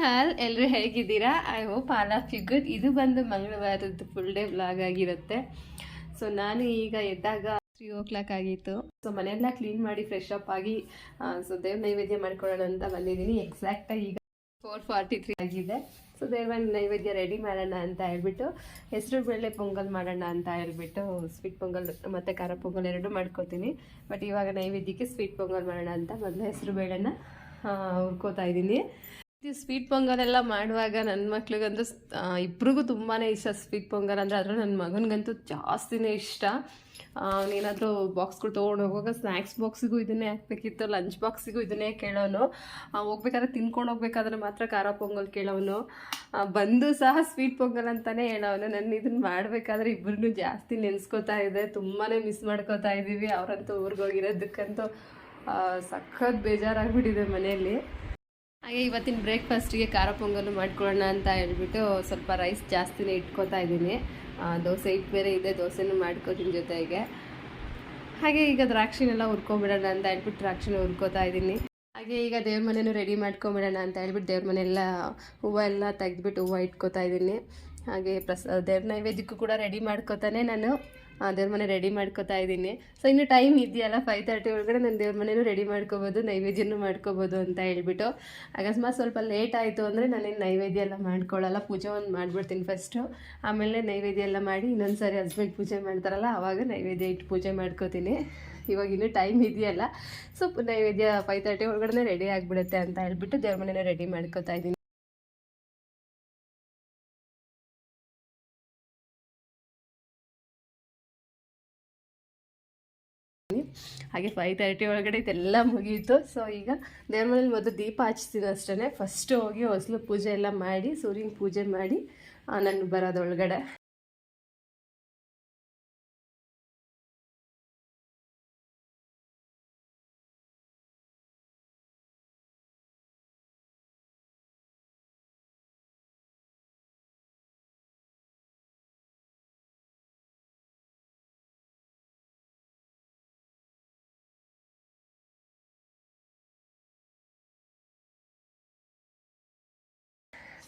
ಹಾಲ್ ಎಲ್ಲರೂ ಹೇಗಿದ್ದೀರಾ? I hope all of you good ಇದು ಬಂದು ಮಂಗಳವಾರದ್ದು ಫುಲ್ ಡೇ ವ್ಲಾಗ್ ಆಗಿರುತ್ತೆ. ಸೊ ನಾನು ಈಗ ಎದ್ದಾಗ ತ್ರೀ ಓ ಕ್ಲಾಕ್ ಆಗಿತ್ತು. ಸೊ ಮನೆಯೆಲ್ಲ ಕ್ಲೀನ್ ಮಾಡಿ ಫ್ರೆಶ್ ಅಪ್ ಆಗಿ ಸೊ ದೇವ್ ನೈವೇದ್ಯ ಮಾಡ್ಕೊಳ್ಳೋಣ ಅಂತ ಬಂದಿದ್ದೀನಿ. ಎಕ್ಸಾಕ್ಟಾಗಿ ಈಗ ಫೋರ್ ಫಾರ್ಟಿ ತ್ರೀ ಆಗಿದೆ. ಸೊ ದೇವ್ರ ನೈವೇದ್ಯ ರೆಡಿ ಮಾಡೋಣ ಅಂತ ಹೇಳ್ಬಿಟ್ಟು, ಹೆಸರು ಬೇಳೆ ಪೊಂಗಲ್ ಮಾಡೋಣ ಅಂತ ಹೇಳ್ಬಿಟ್ಟು ಸ್ವೀಟ್ ಪೊಂಗಲ್ ಮತ್ತು ಖಾರ ಪೊಂಗಲ್ ಎರಡು ಮಾಡ್ಕೋತೀನಿ. ಬಟ್ ಇವಾಗ ನೈವೇದ್ಯಕ್ಕೆ ಸ್ವೀಟ್ ಪೊಂಗಲ್ ಮಾಡೋಣ ಅಂತ ಮೊದಲು ಹೆಸರು ಬೇಳೆನ ಹುರ್ಕೋತಾ ಇದ್ದೀನಿ. ಇದು ಸ್ವೀಟ್ ಪೊಂಗಲ್ ಎಲ್ಲ ಮಾಡುವಾಗ ನನ್ನ ಮಕ್ಳಿಗಂತೂ ಇಬ್ರಿಗೂ ತುಂಬಾ ಇಷ್ಟ ಸ್ವೀಟ್ ಪೊಂಗಲ್ ಅಂದರೆ ಅದರ ನನ್ನ ಮಗನಿಗಂತೂ ಜಾಸ್ತಿನೇ ಇಷ್ಟ. ಅವನೇನಾದರೂ ಬಾಕ್ಸ್ಗಳು ತೊಗೊಂಡು ಹೋಗುವಾಗ ಸ್ನ್ಯಾಕ್ಸ್ ಬಾಕ್ಸಿಗೂ ಇದನ್ನೇ ಹಾಕ್ಬೇಕಿತ್ತು ಲಂಚ್ ಬಾಕ್ಸಿಗೂ ಇದನ್ನೇ ಕೇಳೋನು. ಹೋಗ್ಬೇಕಾದ್ರೆ ತಿನ್ಕೊಂಡು ಹೋಗ್ಬೇಕಾದ್ರೆ ಮಾತ್ರ ಖಾರ ಪೊಂಗಲ್ ಕೇಳೋನು. ಬಂದು ಸಹ ಸ್ವೀಟ್ ಪೊಂಗಲ್ ಅಂತಲೇ ಹೇಳೋನು. ನನ್ನ ಇದನ್ನು ಮಾಡಬೇಕಾದ್ರೆ ಇಬ್ಬರನ್ನೂ ಜಾಸ್ತಿ ನೆನೆಸ್ಕೋತಾ ಇದೆ ತುಂಬಾ ಮಿಸ್ ಮಾಡ್ಕೋತಾ ಇದ್ದೀವಿ ಅವರಂತೂ ಊರಿಗೋಗಿರೋದಕ್ಕಂತೂ ಸಖತ್ ಬೇಜಾರಾಗ್ಬಿಟ್ಟಿದೆ ಮನೆಯಲ್ಲಿ. ಹಾಗೆ ಇವತ್ತಿನ ಬ್ರೇಕ್ಫಾಸ್ಟಿಗೆ ಖಾರ ಪೊಂಗಲ್ಲು ಮಾಡ್ಕೊಳ್ಳೋಣ ಅಂತ ಹೇಳ್ಬಿಟ್ಟು ಸ್ವಲ್ಪ ರೈಸ್ ಜಾಸ್ತಿನೇ ಇಟ್ಕೋತಾ ಇದ್ದೀನಿ. ದೋಸೆ ಹಿಟ್ಟು ಬೇರೆ ಇದೆ, ದೋಸೆನೂ ಮಾಡ್ಕೋತೀನಿ ಜೊತೆಗೆ. ಹಾಗೆ ಈಗ ದ್ರಾಕ್ಷಿನೆಲ್ಲ ಹುರ್ಕೊಂಬಿಡೋಣ ಅಂತ ಹೇಳ್ಬಿಟ್ಟು ದ್ರಾಕ್ಷಿನ ಹುರ್ಕೋತಾ ಇದ್ದೀನಿ. ಹಾಗೆ ಈಗ ದೇವ್ರ ಮನೆಯೂ ರೆಡಿ ಮಾಡ್ಕೊಂಬಿಡೋಣ ಅಂತ ಹೇಳ್ಬಿಟ್ಟು ದೇವ್ರ ಮನೆಯೆಲ್ಲ ಹೂವು ಎಲ್ಲ ತೆಗೆದ್ಬಿಟ್ಟು ಹೂವು ಇಟ್ಕೋತಾ ಇದ್ದೀನಿ. ಹಾಗೆ ಪ್ರಸ, ದೇವ್ರ ನೈವೇದ್ಯಕ್ಕೂ ಕೂಡ ರೆಡಿ ಮಾಡ್ಕೋತಾನೆ ನಾನು. ದೇವ್ರ ಮನೆ ರೆಡಿ ಮಾಡ್ಕೋತಾ ಇದ್ದೀನಿ. ಸೊ ಇನ್ನು ಟೈಮ್ ಇದೆಯಲ್ಲ ಫೈವ್ ತರ್ಟಿ ಒಳಗಡೆ ನಾನು ದೇವ್ರ ಮನೇನೂ ರೆಡಿ ಮಾಡ್ಕೋಬೋದು, ನೈವೇದ್ಯನೂ ಮಾಡ್ಕೋಬೋದು ಅಂತ ಹೇಳ್ಬಿಟ್ಟು. ಅಕಸ್ಮಾತ್ ಸ್ವಲ್ಪ ಲೇಟ್ ಆಯಿತು ಅಂದರೆ ನಾನೇನು ನೈವೇದ್ಯ ಎಲ್ಲ ಮಾಡ್ಕೊಳ್ಳಲ್ಲ ಪೂಜೆ ಒಂದು ಮಾಡಿಬಿಡ್ತೀನಿ ಫಸ್ಟು ಆಮೇಲೆ ನೈವೇದ್ಯ ಎಲ್ಲ ಮಾಡಿ ಇನ್ನೊಂದು ಸಾರಿ ಹಸ್ಬೆಂಡ್ ಪೂಜೆ ಮಾಡ್ತಾರಲ್ಲ ಆವಾಗ ನೈವೇದ್ಯ ಇಟ್ಟು ಪೂಜೆ ಮಾಡ್ಕೋತೀನಿ. ಇವಾಗ ಇನ್ನೂ ಟೈಮ್ ಇದೆಯಲ್ಲ. ಸೊ ನೈವೇದ್ಯ ಫೈವ್ ತರ್ಟಿ ಒಳಗಡೆ ರೆಡಿ ಆಗಿಬಿಡುತ್ತೆ ಅಂತ ಹೇಳ್ಬಿಟ್ಟು ದೇವ್ರ ಮನೇನ ರೆಡಿ ಮಾಡ್ಕೋತಾ ಇದ್ದೀನಿ. ಹಾಗೆ ಫೈವ್ ತರ್ಟಿ ಒಳಗಡೆ ಇದೆಲ್ಲ ಮುಗಿಯಿತು. ಸೊ ಈಗ ದೇವ್ರ ಮನೇಲಿ ಮೊದಲು ದೀಪ ಹಚ್ತೀನಿ ಅಷ್ಟೇ ಫಸ್ಟು ಹೋಗಿ ಹೊಸಲು ಪೂಜೆ ಎಲ್ಲ ಮಾಡಿ, ಸೂರ್ಯನ ಪೂಜೆ ಮಾಡಿ ನಾನು ಬರೋದು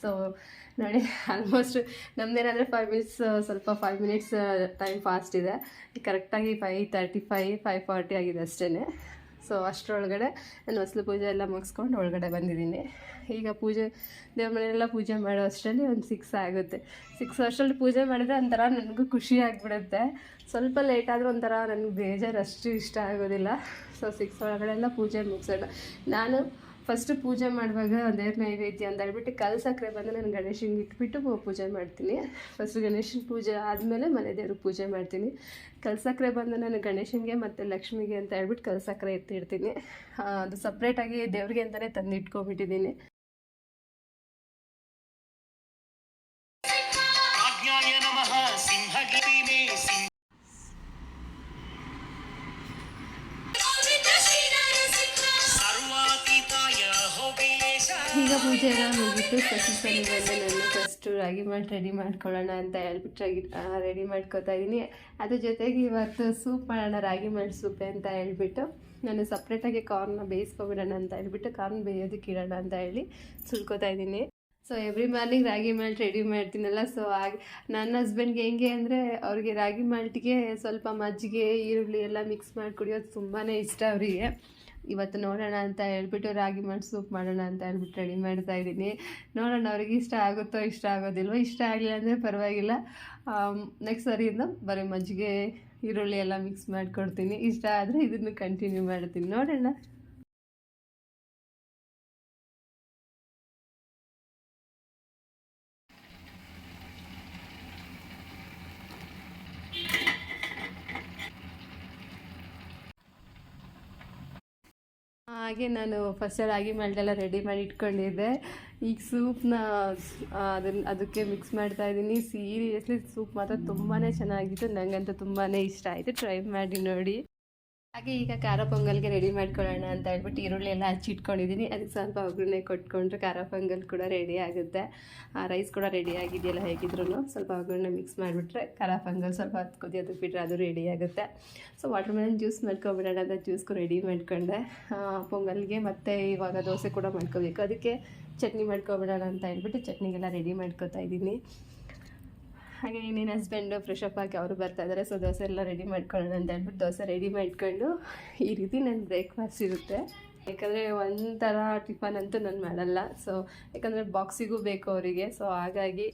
ಸೊ ನೋಡಿ ಆಲ್ಮೋಸ್ಟ್ ನಮ್ದೇನಾದರೆ ಫೈವ್ ಮಿನಿಟ್ಸ್ ಸ್ವಲ್ಪ ಫೈವ್ ಮಿನಿಟ್ಸ್ ಟೈಮ್ ಫಾಸ್ಟ್ ಇದೆ. ಕರೆಕ್ಟಾಗಿ five thirty five five forty ಆಗಿದೆ ಅಷ್ಟೇ ಸೊ ಅಷ್ಟರೊಳಗಡೆ ನಾನು ಹೊಸಲು ಪೂಜೆ ಎಲ್ಲ ಮುಗಿಸ್ಕೊಂಡು ಒಳಗಡೆ ಬಂದಿದ್ದೀನಿ. ಈಗ ಪೂಜೆ ದೇವ್ರ ಮನೆಯೆಲ್ಲ ಪೂಜೆ ಮಾಡೋ ಅಷ್ಟರಲ್ಲಿ ಒಂದು ಸಿಕ್ಸ್ ಆಗುತ್ತೆ. ಸಿಕ್ಸ್ ಅಷ್ಟರಲ್ಲಿ ಪೂಜೆ ಮಾಡಿದ್ರೆ ಒಂಥರ ನನಗೂ ಖುಷಿ ಆಗಿಬಿಡುತ್ತೆ. ಸ್ವಲ್ಪ ಲೇಟ್ ಆದರೂ ಒಂಥರ ನನಗೆ ಬೇಜಾರು ಅಷ್ಟು ಇಷ್ಟ ಆಗೋದಿಲ್ಲ. ಸೊ ಸಿಕ್ಸ್ ಒಳಗಡೆ ಎಲ್ಲ ಪೂಜೆ ಮುಗಿಸೋಣ. ನಾನು ಫಸ್ಟು ಪೂಜೆ ಮಾಡುವಾಗ ದೇವ್ರ ನೈವೇದ್ಯ ಅಂತ ಹೇಳ್ಬಿಟ್ಟು ಕಲ್ ಸಕ್ಕರೆ ಬಂದು ನಾನು ಗಣೇಶನಿಗೆ ಇಟ್ಬಿಟ್ಟು ಪೂಜೆ ಮಾಡ್ತೀನಿ. ಫಸ್ಟ್ ಗಣೇಶನ ಪೂಜೆ ಆದಮೇಲೆ ಮನೆ ದೇವ್ರಿಗೆ ಪೂಜೆ ಮಾಡ್ತೀನಿ. ಕಲ್ ಸಕ್ಕರೆ ಬಂದು ನಾನು ಗಣೇಶನಿಗೆ ಮತ್ತು ಲಕ್ಷ್ಮಿಗೆ ಅಂತ ಹೇಳ್ಬಿಟ್ಟು ಕಲ್ ಸಕ್ಕರೆ ಎತ್ತಿಡ್ತೀನಿ. ಅದು ಸಪ್ರೇಟಾಗಿ ದೇವ್ರಿಗೆ ಅಂತಲೇ ತಂದು ಇಟ್ಕೊಂಡ್ಬಿಟ್ಟಿದ್ದೀನಿ ಈಗ ಪೂಜೆ ಎಲ್ಲ ಮುಗಿಬಿಟ್ಟು ಸಸಿ ಸರಿ ಬಂದು ನಾನು ಫಸ್ಟು ರಾಗಿ ಮಾಲ್ಟ್ ರೆಡಿ ಮಾಡ್ಕೊಳ್ಳೋಣ ಅಂತ ಹೇಳ್ಬಿಟ್ಟು ರಾಗಿ ರೆಡಿ ಮಾಡ್ಕೊತಾ ಇದ್ದೀನಿ ಅದ್ರ ಜೊತೆಗೆ ಇವತ್ತು ಸೂಪ್ ಮಾಡೋಣ, ರಾಗಿ ಮಾಲ್ಟ್ ಸೂಪೆ ಅಂತ ಹೇಳ್ಬಿಟ್ಟು. ನಾನು ಸಪ್ರೇಟಾಗಿ ಕಾರ್ನ ಬೇಯಿಸ್ಕೊಬಿಡೋಣ ಅಂತ ಹೇಳ್ಬಿಟ್ಟು ಕಾರ್ನ್ ಬೇಯೋದಕ್ಕೆ ಇಡೋಣ ಅಂತ ಹೇಳಿ ಸುಳ್ಕೋತಾ ಇದ್ದೀನಿ so every morning ragi malt ready ಮಾಡ್ತೀನಲ್ಲ so ಹಾಗೆ ನನ್ನ ಹಸ್ಬೆಂಡ್ಗೆ ಹೆಂಗೆ ಅಂದರೆ ಅವ್ರಿಗೆ ರಾಗಿ ಮಾಲ್ಟಿಗೆ ಸ್ವಲ್ಪ ಮಜ್ಜಿಗೆ, ಈರುಳ್ಳಿ ಎಲ್ಲ ಮಿಕ್ಸ್ ಮಾಡಿ ಕುಡಿಯೋದು ತುಂಬಾ ಇಷ್ಟ ಅವರಿಗೆ. ಇವತ್ತು ನೋಡೋಣ ಅಂತ ಹೇಳ್ಬಿಟ್ಟು ರಾಗಿ ಮಾಡಿ ಸೂಪ್ ಮಾಡೋಣ ಅಂತ ಹೇಳ್ಬಿಟ್ಟು ರೆಡಿ ಮಾಡ್ತಾ ಇದ್ದೀನಿ. ನೋಡೋಣ ಅವ್ರಿಗೆ ಇಷ್ಟ ಆಗುತ್ತೋ, ಇಷ್ಟ ಆಗೋದಿಲ್ವೋ, ಇಷ್ಟ ಆಗಲಿಲ್ಲ ಅಂದರೆ ಪರವಾಗಿಲ್ಲ. ನೆಕ್ಸ್ಟ್ ಸರಿಯಿಂದ ಬರೀ ಮಜ್ಜಿಗೆ, ಈರುಳ್ಳಿ ಎಲ್ಲ ಮಿಕ್ಸ್ ಮಾಡಿಕೊಡ್ತೀನಿ. ಇಷ್ಟ ಆದರೆ ಇದನ್ನು ಕಂಟಿನ್ಯೂ ಮಾಡ್ತೀನಿ. ನೋಡೋಣ. ಹಾಗೆ ನಾನು ಫಸ್ಟ್ ರಾಗಿ ಮಾಲ್ಟೆಲ್ಲ ರೆಡಿ ಮಾಡಿ ಇಟ್ಕೊಂಡಿದ್ದೆ. ಈಗ ಸೂಪ್ನ ಅದನ್ನ ಅದಕ್ಕೆ ಮಿಕ್ಸ್ ಮಾಡ್ತಾ ಇದ್ದೀನಿ. ಸೀರಿಯಸ್ಲಿ ಸೂಪ್ ಮಾತ್ರ ತುಂಬಾ ಚೆನ್ನಾಗಿತ್ತು. ನನಗಂತೂ ತುಂಬಾ ಇಷ್ಟ ಆಯಿತು. ಟ್ರೈ ಮಾಡಿ ನೋಡಿ. ಹಾಗೆ ಈಗ ಖಾರ ಪೊಂಗಲ್ಗೆ ರೆಡಿ ಮಾಡ್ಕೊಳ್ಳೋಣ ಅಂತ ಹೇಳ್ಬಿಟ್ಟು ಈರುಳ್ಳಿ ಎಲ್ಲ ಹಚ್ಚಿಟ್ಕೊಂಡಿದ್ದೀನಿ ಅದಕ್ಕೆ ಸ್ವಲ್ಪ ಒಗ್ಗರಣೆ ಕೊಟ್ಕೊಂಡ್ರೆ ಖಾರ ಪೊಂಗಲ್ ಕೂಡ ರೆಡಿ ಆಗುತ್ತೆ. ಆ ರೈಸ್ ಕೂಡ ರೆಡಿ ಆಗಿದೆಯಲ್ಲ ಹೇಗಿದ್ರು ಸ್ವಲ್ಪ ಒಗ್ಗರಣೆ ಮಿಕ್ಸ್ ಮಾಡಿಬಿಟ್ರೆ ಖಾರ ಪೊಂಗಲ್ ಸ್ವಲ್ಪ ಹೊತ್ತು ಕುದಿಯೋದಕ್ಕೆ ಬಿಟ್ಟರೆ ಅದು ರೆಡಿ ಆಗುತ್ತೆ. ಸೊ ವಾಟರ್ ಮೆಲನ್ ಜ್ಯೂಸ್ ಮಾಡ್ಕೊಬಿಡೋಣ ಅಂತ ಜ್ಯೂಸ್ಗೂ ರೆಡಿ ಮಾಡ್ಕೊಂಡೆ. ಪೊಂಗಲ್ಗೆ ಮತ್ತು ಇವಾಗ ದೋಸೆ ಕೂಡ ಮಾಡ್ಕೋಬೇಕು. ಅದಕ್ಕೆ ಚಟ್ನಿ ಮಾಡ್ಕೊಬಿಡೋಣ ಅಂತ ಹೇಳ್ಬಿಟ್ಟು ಚಟ್ನಿಗೆಲ್ಲ ರೆಡಿ ಮಾಡ್ಕೋತಾ ಇದ್ದೀನಿ. ಹಾಗೆ ನಿನ್ನ ಹಸ್ಬೆಂಡು ಫ್ರೆಶ್ ಅಪ್ ಅವರು ಬರ್ತಾ ಇದ್ದಾರೆ ಸೊ ದೋಸೆ ಎಲ್ಲ ರೆಡಿ ಮಾಡ್ಕೊಳ್ಳೋಣ ಅಂತ ಹೇಳ್ಬಿಟ್ಟು ದೋಸೆ ರೆಡಿ ಮಾಡ್ಕೊಂಡು ಈ ರೀತಿ ನನ್ನ ಬ್ರೇಕ್ಫಾಸ್ಟ್ ಇರುತ್ತೆ. ಯಾಕಂದರೆ ಒಂಥರ ಟಿಫನ್ ಅಂತೂ ನಾನು ಮಾಡಲ್ಲ ಸೊ ಯಾಕಂದರೆ ಬಾಕ್ಸಿಗೂ ಬೇಕು ಅವರಿಗೆ ಸೊ ಹಾಗಾಗಿ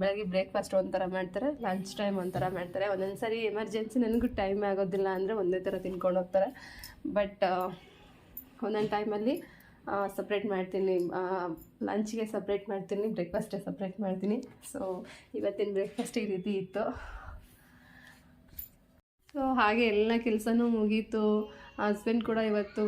ಬೆಳಗ್ಗೆ ಬ್ರೇಕ್ಫಾಸ್ಟ್ ಒಂಥರ ಮಾಡ್ತಾರೆ ಲಂಚ್ ಟೈಮ್ ಒಂಥರ ಮಾಡ್ತಾರೆ. ಒಂದೊಂದು ಸರಿ ಎಮರ್ಜೆನ್ಸಿ ನನಗೂ ಟೈಮ್ ಆಗೋದಿಲ್ಲ ಅಂದರೆ ಒಂದೇ ಥರ ತಿನ್ಕೊಂಡು ಹೋಗ್ತಾರೆ. ಬಟ್ ಒಂದೊಂದು ಟೈಮಲ್ಲಿ ಸಪ್ರೇಟ್ ಮಾಡ್ತೀನಿ ಲಂಚ್ಗೆ ಸಪ್ರೇಟ್ ಮಾಡ್ತೀನಿ ಬ್ರೇಕ್ಫಾಸ್ಟೇ ಸಪ್ರೇಟ್ ಮಾಡ್ತೀನಿ. ಸೊ ಇವತ್ತಿನ ಬ್ರೇಕ್ಫಾಸ್ಟ್ ಈ ರೀತಿ ಇತ್ತು. ಸೊ ಹಾಗೆ ಎಲ್ಲ ಕೆಲಸನೂ ಮುಗೀತು. ಹಸ್ಬೆಂಡ್ ಕೂಡ ಇವತ್ತು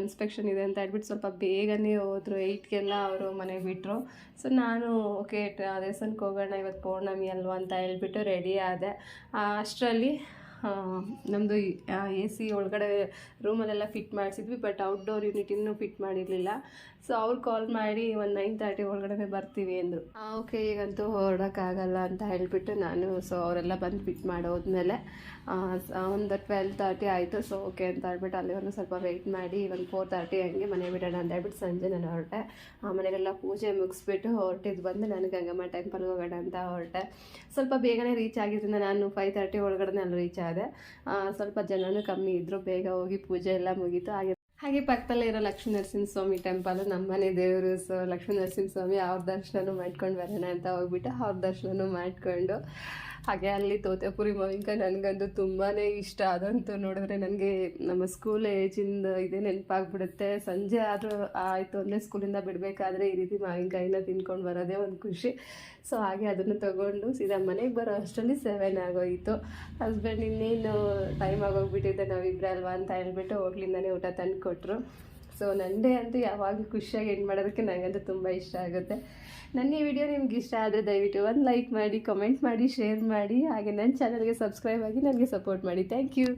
ಇನ್ಸ್ಪೆಕ್ಷನ್ ಇದೆ ಅಂತ ಹೇಳ್ಬಿಟ್ಟು ಸ್ವಲ್ಪ ಬೇಗನೆ ಹೋದರು. ಏಯ್ಟ್ಗೆಲ್ಲ ಅವರು ಮನೆಗೆ ಬಿಟ್ಟರು ಸೊ ನಾನು ಓಕೆ ದೇವಸ್ಥಾನಕ್ಕೆ ಹೋಗೋಣ ಇವತ್ತು ಪೌರ್ಣಮಿ ಅಲ್ವಾ? ಅಂತ ಹೇಳ್ಬಿಟ್ಟು ರೆಡಿ ಆದೆ. ಅಷ್ಟರಲ್ಲಿ ನಮ್ಮದು ಎ ಸಿ ಒಳಗಡೆ ರೂಮಲ್ಲೆಲ್ಲ ಫಿಟ್ ಮಾಡಿಸಿದ್ವಿ ಬಟ್ ಔಟ್ಡೋರ್ ಯೂನಿಟ್ ಇನ್ನೂ ಫಿಟ್ ಮಾಡಿರಲಿಲ್ಲ. ಸೊ ಅವ್ರು ಕಾಲ್ ಮಾಡಿ ಒಂದು ನೈನ್ ತರ್ಟಿ ಒಳಗಡೆ ಬರ್ತೀವಿ ಅಂದರು. ಓಕೆ ಈಗಂತೂ ಹೊರಡೋಕ್ಕಾಗಲ್ಲ ಅಂತ ಹೇಳಿಬಿಟ್ಟು ನಾನು ಸೊ ಅವರೆಲ್ಲ ಬಂದು ಫಿಟ್ ಮಾಡೋದ್ಮೇಲೆ ಒಂದು ಟ್ವೆಲ್ ತರ್ಟಿ ಆಯಿತು ಸೊ ಓಕೆ ಅಂತ ಹೇಳ್ಬಿಟ್ಟು ಅಲ್ಲಿ ಒಂದು ಸ್ವಲ್ಪ ವೆಯ್ಟ್ ಮಾಡಿ, ಒಂದು ಫೋರ್ ತರ್ಟಿ ಹಂಗೆ ಮನೆ ಬಿಡೋಣ ಅಂತ ಹೇಳ್ಬಿಟ್ಟು ಸಂಜೆ ನಾನು ಹೊರಟೆ. ಆ, ಮನೆಗೆಲ್ಲ ಪೂಜೆ ಮುಗಿಸ್ಬಿಟ್ಟು ಹೊರಟಿದ್ದು ಬಂದು ನಾನು ಗಂಗಮ್ಮ ಟೆಂಪಲ್ಗೆ ಹೋಗೋಣ ಅಂತ ಹೊರಟೆ. ಸ್ವಲ್ಪ ಬೇಗನೆ ರೀಚ್ ಆಗಿದ್ದರಿಂದ ನಾನು ಫೈವ್ ತರ್ಟಿ ಒಳಗಡೆ ನಾನು ರೀಚ್ ಆದೆ. ಆ, ಸ್ವಲ್ಪ ಜನನೂ ಕಮ್ಮಿ ಇದ್ದರು ಬೇಗ ಹೋಗಿ ಪೂಜೆ ಎಲ್ಲ ಮುಗೀತು. ಹಾಗೆ ಹಾಗೆ ಪಕ್ಕದಲ್ಲೇ ಇರೋ ಲಕ್ಷ್ಮೀ ನರಸಿಂಹ ಸ್ವಾಮಿ ಟೆಂಪಲ್, ನಮ್ಮನೆ ದೇವರು ಸೊ ಲಕ್ಷ್ಮೀ ನರಸಿಂಹ ಸ್ವಾಮಿ ಅವ್ರ ದರ್ಶನ ಮಾಡ್ಕೊಂಡು ಬರೋಣ ಅಂತ ಹೋಗ್ಬಿಟ್ಟು ಅವ್ರ ದರ್ಶನ ಮಾಡಿಕೊಂಡು, ಹಾಗೆ ಅಲ್ಲಿ ತೋತೆಪುರಿ ಮಾವಿನಕಾಯಿ ನನಗಂತೂ ತುಂಬಾ ಇಷ್ಟ. ಅದಂತೂ ನೋಡಿದ್ರೆ ನನಗೆ ನಮ್ಮ ಸ್ಕೂಲ್ ಏಜಿಂದ ಇದೇ ನೆನಪಾಗ್ಬಿಡುತ್ತೆ. ಸಂಜೆ ಆದರೂ ಆಯಿತು ಅಂದರೆ ಸ್ಕೂಲಿಂದ ಬಿಡಬೇಕಾದ್ರೆ ಈ ರೀತಿ ಮಾವಿನಕಾಯಿನ ತಿನ್ಕೊಂಡು ಬರೋದೇ ಒಂದು ಖುಷಿ. ಸೊ ಹಾಗೆ ಅದನ್ನು ತೊಗೊಂಡು ಸೀದಾ ಮನೆಗೆ ಬರೋ ಅಷ್ಟರಲ್ಲಿ ಸೆವೆನ್ ಆಗೋಯಿತು. ಹಸ್ಬೆಂಡ್ ಇನ್ನೇನು ಟೈಮ್ ಆಗೋಗ್ಬಿಟ್ಟಿದ್ದೆ ನಾವಿಬ್ಬರಲ್ವಾ ಅಂತ ಹೇಳ್ಬಿಟ್ಟು ಹೋಟ್ಲಿಂದನೇ ಊಟ ತಂದು ಕೊಟ್ಟರು ಸೊ ನಂದೇ ಅಂತೂ ಯಾವಾಗಲೂ ಖುಷಿಯಾಗಿ ಎಂಡ್ ಮಾಡೋದಕ್ಕೆ ನನಗಂತೂ ತುಂಬ ಇಷ್ಟ ಆಗುತ್ತೆ. ನನ್ನ ಈ ವಿಡಿಯೋ ನಿಮ್ಗೆ ಇಷ್ಟ ಆದರೆ ದಯವಿಟ್ಟು ಒಂದು ಲೈಕ್ ಮಾಡಿ ಕಮೆಂಟ್ ಮಾಡಿ ಶೇರ್ ಮಾಡಿ. ಹಾಗೆ ನನ್ನ ಚಾನಲ್ಗೆ ಸಬ್ಸ್ಕ್ರೈಬ್ ಆಗಿ ನನಗೆ ಸಪೋರ್ಟ್ ಮಾಡಿ. Thank you